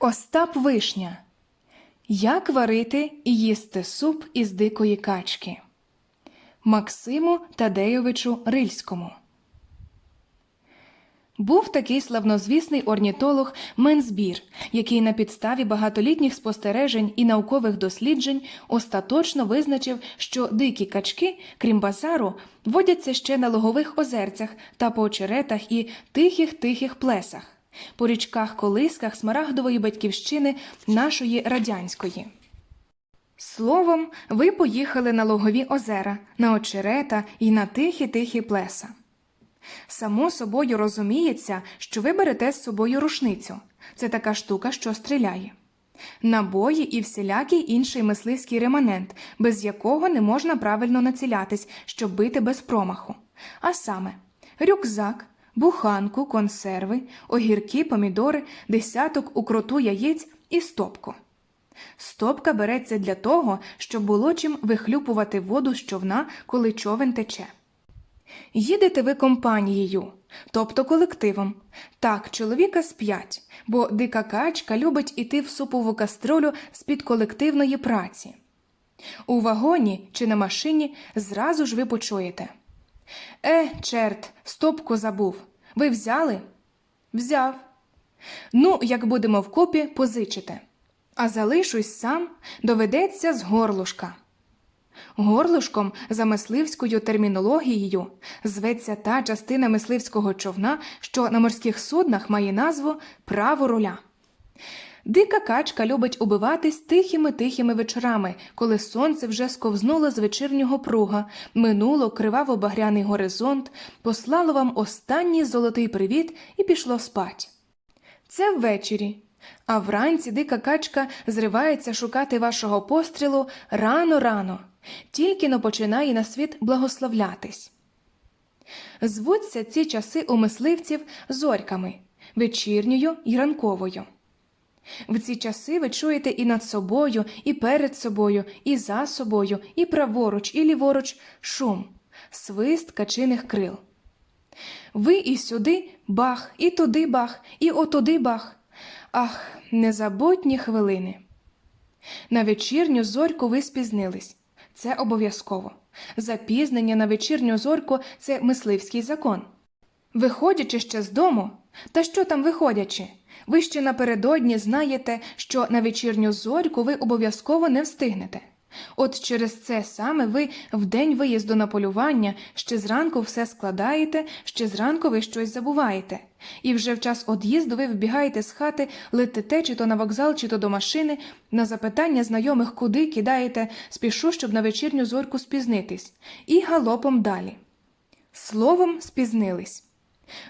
Остап Вишня. Як варити і їсти суп із дикої качки. Максиму Тадейовичу Рильському. Був такий славнозвісний орнітолог Мензбір, який на підставі багатолітніх спостережень і наукових досліджень остаточно визначив, що дикі качки, крім базару, водяться ще на логових озерцях та по очеретах і тихих тихих плесах, по річках колисках смарагдової батьківщини нашої радянської. Словом, ви поїхали на логові озера, на очерета і на тихі тихі плеса. Само собою розуміється, що ви берете з собою рушницю. Це така штука, що стріляє. Набої і всілякий інший мисливський реманент, без якого не можна правильно націлятись, щоб бити без промаху. А саме рюкзак, буханку, консерви, огірки, помідори, десяток укроту яєць і стопку. Стопка береться для того, щоб було чим вихлюпувати воду з човна, коли човен тече. Їдете ви компанією, тобто колективом. Так, чоловіка з п'ять, бо дика качка любить іти в супову каструлю з-під колективної праці. У вагоні чи на машині зразу ж ви почуєте. Е, черт, стопку забув. Ви взяли? Взяв. Ну, як будемо вкупі, позичите. А залишусь сам, доведеться з горлушка. Горлушком за мисливською термінологією зветься та частина мисливського човна, що на морських суднах має назву право руля. Дика качка любить убиватись тихими тихими вечорами, коли сонце вже сковзнуло з вечірнього пруга, минуло криваво багряний горизонт, послало вам останній золотий привіт і пішло спать. Це ввечері. А вранці дика качка зривається шукати вашого пострілу рано-рано, тільки но починає на світ благословлятись. Звуться ці часи у мисливців зорьками вечірньою і ранковою. В ці часи ви чуєте і над собою, і перед собою, і за собою, і праворуч, і ліворуч шум, свист качиних крил. Ви і сюди бах, і туди бах, і отуди бах. Ах, незабутні хвилини. На вечірню зорьку ви спізнились. Це обов'язково. Запізнення на вечірню зорьку це мисливський закон. Виходячи ще з дому, та що там виходячи? Ви ще напередодні знаєте, що на вечірню зорьку ви обов'язково не встигнете. От через це саме ви в день виїзду на полювання ще зранку все складаєте, ще зранку ви щось забуваєте. І вже в час од'їзду ви вбігаєте з хати, летите чи то на вокзал, чи то до машини, на запитання знайомих куди кидаєте спішу, щоб на вечірню зорьку спізнитись, і галопом далі. Словом, спізнились.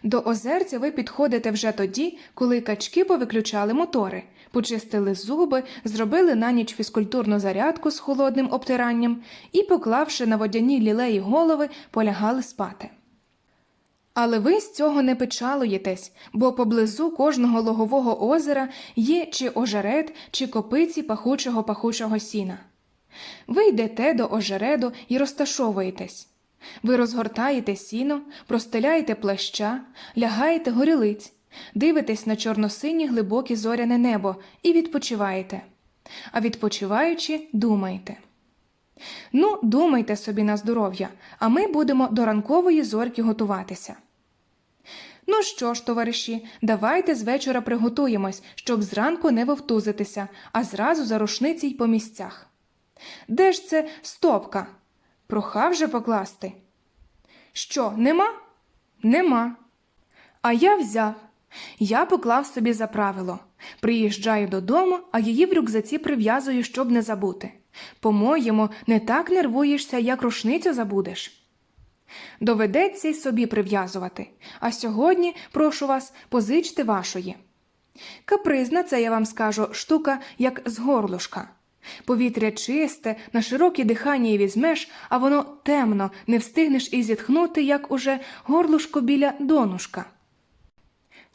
До озерця ви підходите вже тоді, коли качки повиключали мотори, почистили зуби, зробили на ніч фізкультурну зарядку з холодним обтиранням і, поклавши на водяні лілеї голови, полягали спати. Але ви з цього не печалуєтесь, бо поблизу кожного логового озера є чи ожеред, чи копиці пахучого пахучого сіна. Ви йдете до ожереду і розташовуєтесь. Ви розгортаєте сіно, простеляєте плаща, лягаєте горілиць, дивитесь на чорно-синє глибоке зоряне небо і відпочиваєте. А відпочиваючи, думаєте. Ну, думайте собі на здоров'я, а ми будемо до ранкової зорьки готуватися. Ну що ж, товариші, давайте з вечора приготуємось, щоб зранку не вовтузитися, а зразу за рушниці й по місцях. Де ж це стопка? Прохав же покласти. Що, нема? Нема. А я взяв. Я поклав собі за правило. Приїжджаю додому, а її в рюкзаці прив'язую, щоб не забути. По-моєму, не так нервуєшся, як рушницю забудеш. Доведеться й собі прив'язувати, а сьогодні, прошу вас, позичте вашої. Капризна, це я вам скажу, штука, як з горлушка. Повітря чисте, на широкі дихання і візьмеш, а воно темно, не встигнеш і зітхнути, як уже горлушко біля донушка.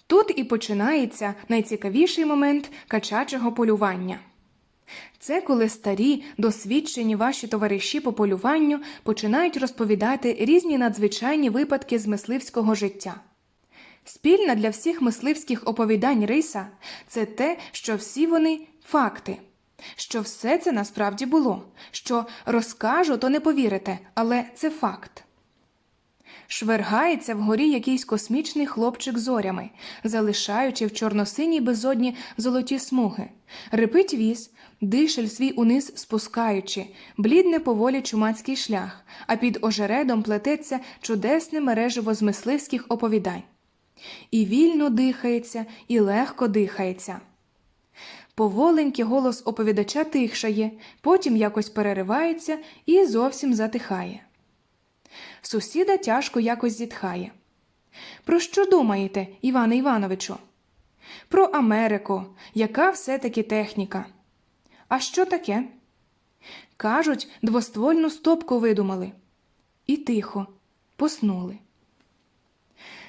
Тут і починається найцікавіший момент качачого полювання. Це коли старі, досвідчені ваші товариші по полюванню починають розповідати різні надзвичайні випадки з мисливського життя. Спільна для всіх мисливських оповідань риса це те, що всі вони факти, що все це насправді було, що розкажу, то не повірите, але це факт. Швергається вгорі якийсь космічний хлопчик зорями, залишаючи в чорносиній безодні золоті смуги. Рипить віз, дишель свій униз спускаючи, блідне поволі чумацький шлях, а під ожередом плететься чудесне мережево з оповідань. І вільно дихається, і легко дихається. Поволенький голос оповідача тихшає, потім якось переривається і зовсім затихає. Сусіда тяжко якось зітхає. Про що думаєте, Іване Івановичу? Про Америку, яка все-таки техніка. А що таке? Кажуть, двоствольну стопку видумали. І тихо, поснули.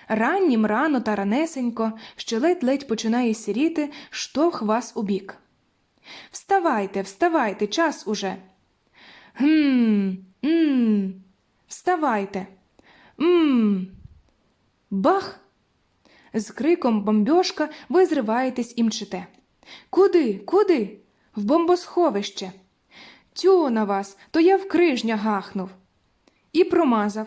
Раннім рано та ранесенько, що ледь-ледь починає сіріти, штовх вас у бік. Вставайте, вставайте, час уже. Гм, м, вставайте. М. Бах! З криком бомбьошка ви зриваєтесь і мчите. Куди? Куди? В бомбосховище. Тю на вас, то я в крижня гахнув. І промазав.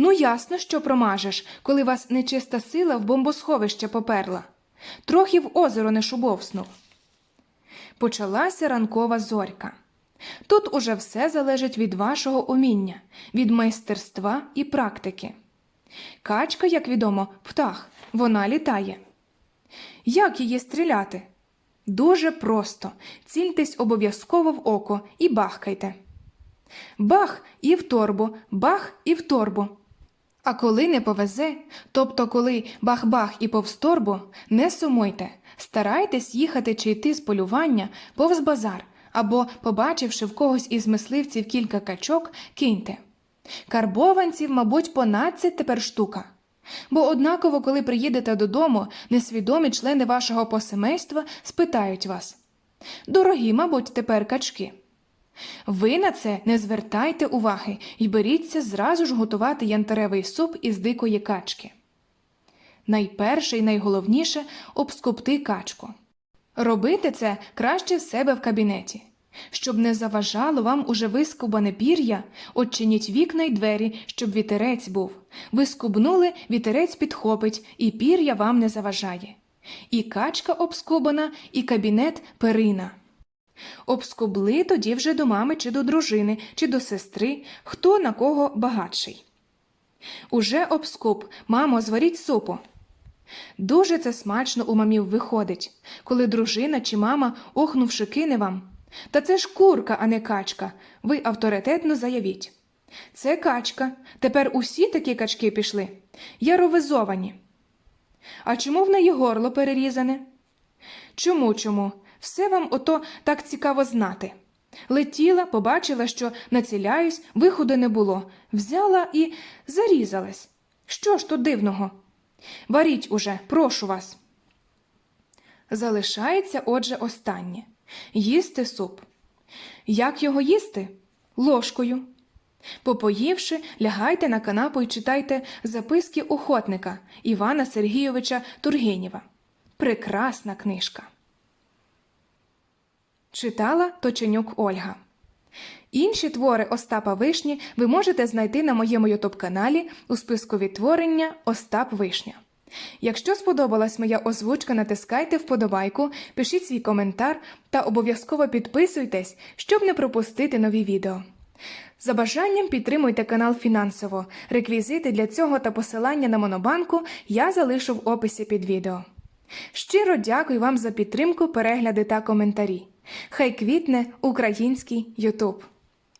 Ну, ясно, що промажеш, коли вас нечиста сила в бомбосховище поперла. Трохи в озеро не шубовснув. Почалася ранкова зорька. Тут уже все залежить від вашого уміння, від майстерства і практики. Качка, як відомо, птах, вона літає. Як її стріляти? Дуже просто. Цільтесь обов'язково в око і бахкайте. Бах і в торбу, бах і в торбу. А коли не повезе, тобто коли бах-бах і повз торбу, не сумуйте, старайтесь їхати чи йти з полювання повз базар або, побачивши в когось із мисливців кілька качок, киньте. Карбованців, мабуть, понадцять тепер штука. Бо однаково, коли приїдете додому, несвідомі члени вашого посемейства спитають вас Дорогі, мабуть, тепер качки. Ви на це не звертайте уваги і беріться зразу ж готувати янтаревий суп із дикої качки. Найперше і найголовніше обскупти качку. Робити це краще в себе в кабінеті. Щоб не заважало вам уже вискубане пір'я, odчиніть вікна й двері, щоб вітерець був. Ви скубнули, вітерець підхопить, і пір'я вам не заважає. І качка обскубана, і кабінет перина. Обскубли тоді вже до мами чи до дружини, чи до сестри, хто на кого багатший. Уже обскуб, мамо, зваріть супу. Дуже це смачно у мамів виходить, коли дружина чи мама, охнувши, кине вам. Та це ж курка, а не качка. Ви авторитетно заявіть. Це качка. Тепер усі такі качки пішли. Яровизовані. А чому в неї горло перерізане? Чому, чому? Все вам ото так цікаво знати. Летіла, побачила, що націляюсь, виходу не було, взяла і зарізалась. Що ж тут дивного? Варіть уже, прошу вас. Залишається, отже, останнє їсти суп. Як його їсти? Ложкою. Попоївши, лягайте на канапу і читайте записки охотника Івана Сергійовича Тургенєва. Прекрасна книжка. Читала Точенюк Ольга. Інші твори Остапа Вишні ви можете знайти на моєму ютуб-каналі у списку відтворення Остап Вишня. Якщо сподобалась моя озвучка, натискайте вподобайку, пишіть свій коментар та обов'язково підписуйтесь, щоб не пропустити нові відео. За бажанням підтримуйте канал фінансово. Реквізити для цього та посилання на монобанку я залишу в описі під відео. Щиро дякую вам за підтримку, перегляди та коментарі. Хай квітне український Ютуб!